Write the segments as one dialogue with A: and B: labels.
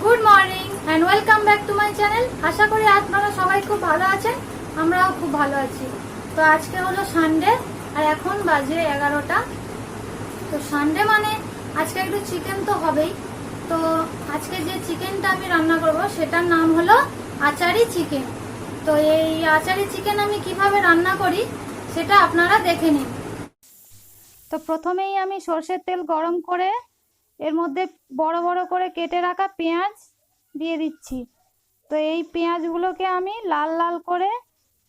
A: Good morning and welcome back to my channel আশা করি আপনারা সবাই খুব ভালো আছেন, আমরাও খুব ভালো আছি। তো আজকে হলো সানডে আর এখন বাজে এগারোটা। তো সানডে মানে আজকে একটু চিকেন তো হবেই। তো আজকে যে চিকেনটা আমি রান্না করব, সেটার নাম হলো আচারি চিকেন তো এই আচারি চিকেন আমি কীভাবে রান্না করি, সেটা আপনারা দেখে নিন। তো প্রথমেই আমি সর্ষের তেল গরম করে এর মধ্যে বড় বড় করে কেটে রাখা পেঁয়াজ দিয়ে দিচ্ছি। তো এই পেঁয়াজগুলোকে আমি লাল লাল করে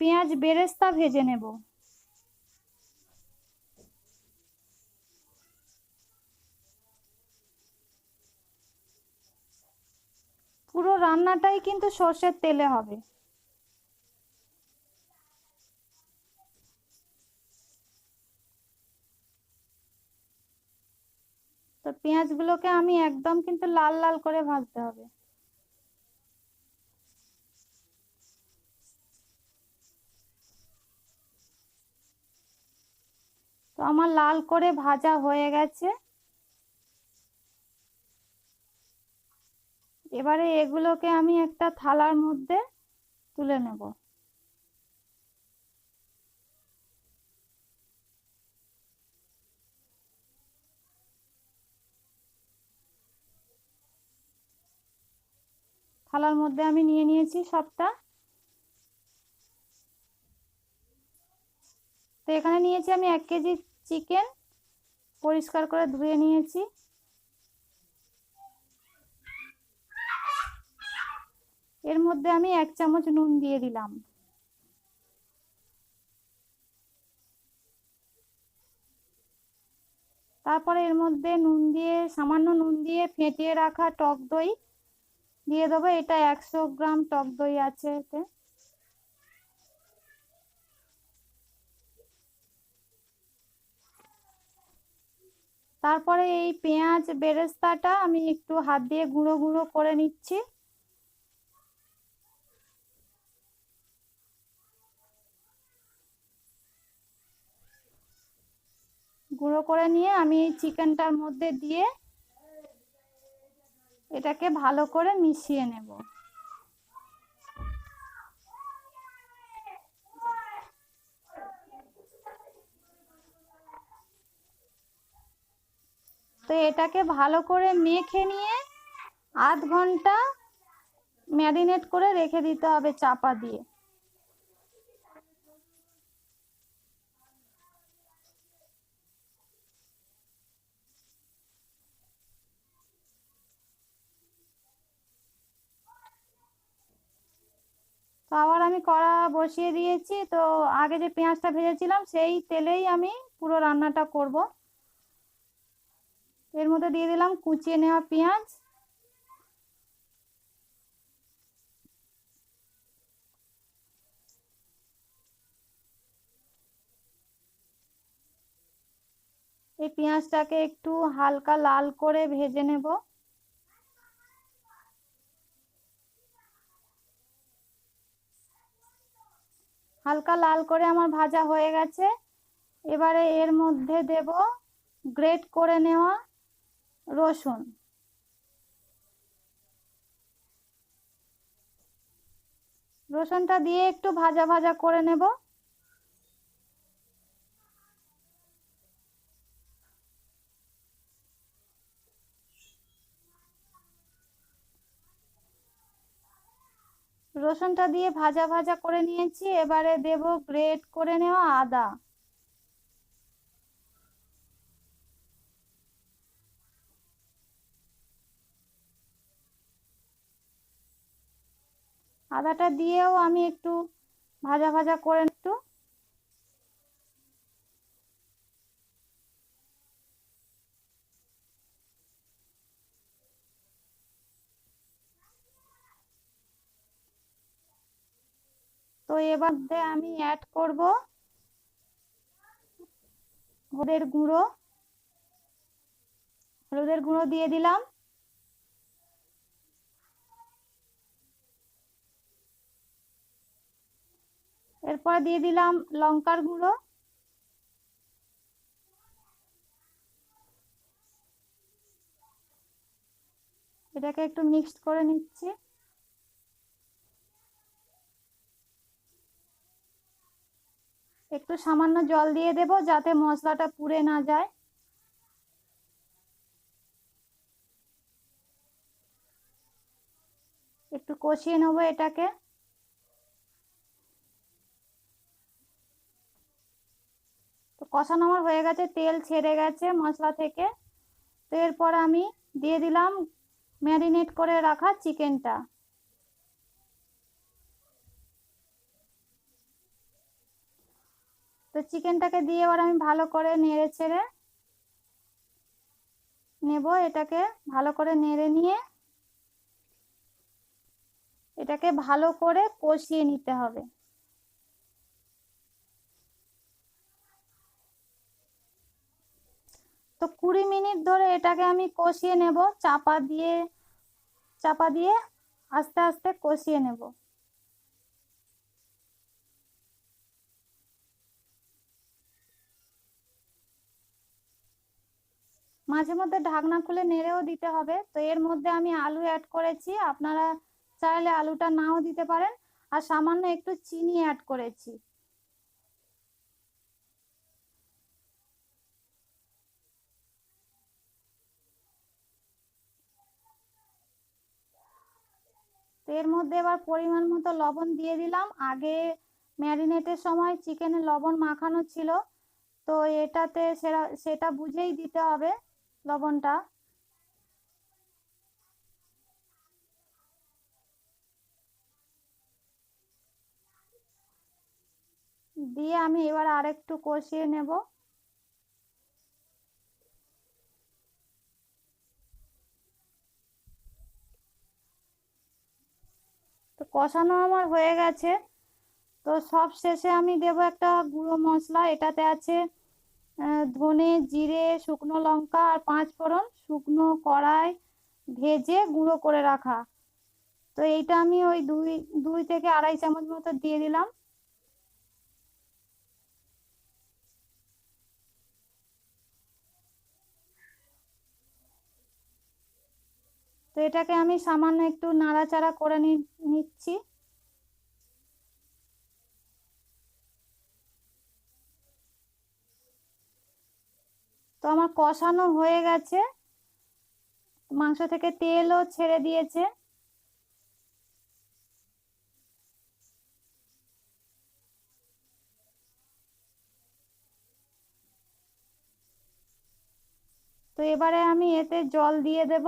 A: পেঁয়াজ বেরেস্তা ভেজে নেব। পুরো রান্নাটাই কিন্তু সর্ষের তেলে হবে। তো পেঁয়াজগুলোকে আমি একদম কিন্তু লাল লাল করে ভাজতে হবে। তো আমার লাল করে ভাজা হয়ে গেছে। এবারে এগুলোকে আমি একটা থালার মধ্যে তুলে নেব। থালার মধ্যে আমি নিয়ে নিয়েছি সবটা। তো এখানে নিয়েছি আমি এক কেজি চিকেন, পরিষ্কার করে ধুয়ে নিয়েছি। এর মধ্যে আমি এক চামচ নুন দিয়ে দিলাম। তারপরে এর মধ্যে নুন দিয়ে, সামান্য নুন দিয়ে ফেটিয়ে রাখা টক দই দিয়ে দেবো, এটা একশো গ্রাম টক দই আছে এতে। তারপরে এই পেঁয়াজ বেরেস্তাটা আমি একটু হাত দিয়ে গুঁড়ো গুঁড়ো করে নিচ্ছি। গুঁড়ো করে নিয়ে আমি এই চিকেনটার মধ্যে দিয়ে এটাকে ভালো করে মিশিয়ে নেব। তো এটাকে ভালো করে মেখে নিয়ে আধ ঘণ্টা ম্যারিনেট করে রেখে দিতে হবে চাপা দিয়ে। আমি কড়া বসিয়ে দিয়েছি। তো আগে যে পেঁয়াজটা ভেজেছিলাম, সেই তেলেই আমি পুরো রান্নাটা করব। এর মধ্যে দিয়ে দিলাম কুচিয়ে নেওয়া পেঁয়াজ। এই পেঁয়াজটাকে একটু হালকা লাল করে ভেজে নেব। হালকা লাল করে আমার ভাজা হয়ে গেছে। এবারে এর মধ্যে দেব গ্রেট করে নেওয়া রসুন। রসুনটা দিয়ে একটু ভাজা ভাজা করে নেব। রসুনটা দিয়ে ভাজা ভাজা করে নিয়েছি, এবারে দেব গ্রেট করে নেওয়া আদা। আদাটা দিয়েও আমি একটু ভাজা ভাজা করে একটু তো এবার আমি অ্যাড করব। হলুদের গুঁড়ো। হলুদের গুঁড়ো দিয়ে দিলাম। এরপর দিয়ে দিলাম লঙ্কার গুঁড়ো। এটাকে একটু মিক্সড করে নিচ্ছি। একটু সামান্য জল দিয়ে দেব যাতে মশলাটা পুড়ে না যায়। একটু কষিয়ে নেব এটাকে। তো কষানো আমার হয়ে গেছে, তেল ছেড়ে গেছে মশলা থেকে। তো এরপর আমি দিয়ে দিলাম ম্যারিনেট করে রাখা চিকেনটা। তো চিকেনটাকে দিয়ে এবার আমি ভালো করে নেড়ে ছেড়ে নেব, এটাকে ভালো করে নেড়ে নিয়ে এটাকে ভালো করে কষিয়ে নিতে হবে। তো কুড়ি মিনিট ধরে এটাকে আমি কষিয়ে নেব, চাপা দিয়ে চাপা দিয়ে আস্তে আস্তে কষিয়ে নেব। মাঝে মধ্যে ঢাকনা খুলে নেড়েও দিতে হবে। তো এর মধ্যে আমি আলু অ্যাড করেছি। আপনারা চাইলে আলুটা নাও দিতে পারেন। আর সামান্য একটু চিনি অ্যাড করেছি। এর মধ্যে এবার পরিমাণ মতো লবণ দিয়ে দিলাম। আগে ম্যারিনেটের সময় চিকেনে লবণ মাখানো ছিল। তো এটাতে সেটা বুঝেই দিতে হবে। লবণটা। দিয়ে আমি এবার আরেকটু কষিয়ে নেব। তো কষানো আমার হয়ে গেছে। তো সব শেষে আমি দেব একটা গুঁড়ো মশলা, এটাতে আছে ধনে, জিরে, শুকনো লঙ্কা আর পাঁচ ফোড়ন শুকনো কড়াই ভেজে গুঁড়ো করে রাখা। তো এইটা আমি ওই দুই দুই থেকে আড়াই চামচ মতো দিয়ে দিলাম। তো এটাকে আমি সামান্য একটু নাড়াচাড়া করে নিচ্ছি। তো আমার কষানো হয়ে গেছে। মাংস থেকে তেলও ছেড়ে দিয়েছে। তো এবারে আমি এতে জল দিয়ে দেব।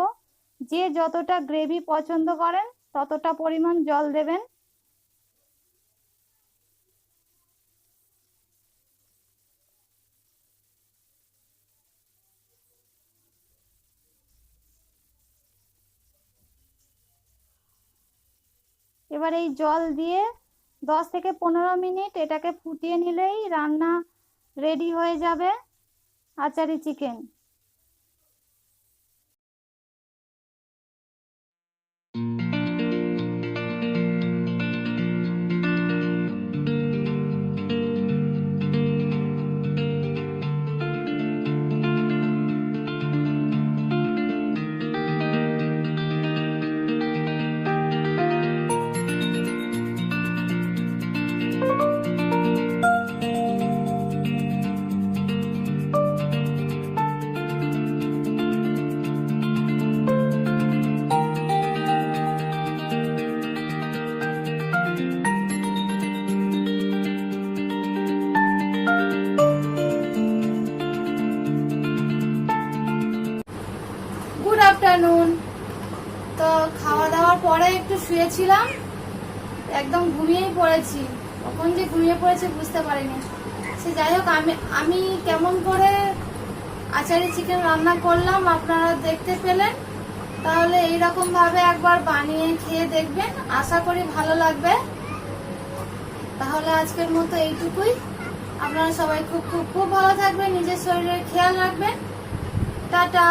A: যে যতটা গ্রেভি পছন্দ করেন, ততটা পরিমাণ জল দেবেন। এবার এই জল দিয়ে দশ থেকে পনেরো মিনিট এটাকে ফুটিয়ে নিলেই রান্না রেডি হয়ে যাবে আচারি চিকেন আফটারনুন তো খাওয়া দাওয়ার পরে একটু শুয়েছিলাম, একদম ঘুমিয়েই পড়েছি। কখন যে ঘুমিয়ে পড়েছে বুঝতে পারিনি। সে যাই হোক, আমি আমি কেমন করে আচারি চিকেন রান্না করলাম আপনারা দেখতে পেলেন। তাহলে এইরকম ভাবে একবার বানিয়ে খেয়ে দেখবেন। আশা করি ভালো লাগবে। তাহলে আজকের মতো এইটুকুই। আপনারা সবাই খুব খুব খুব ভালো থাকবেন, নিজের শরীরের খেয়াল রাখবেন। টাটা।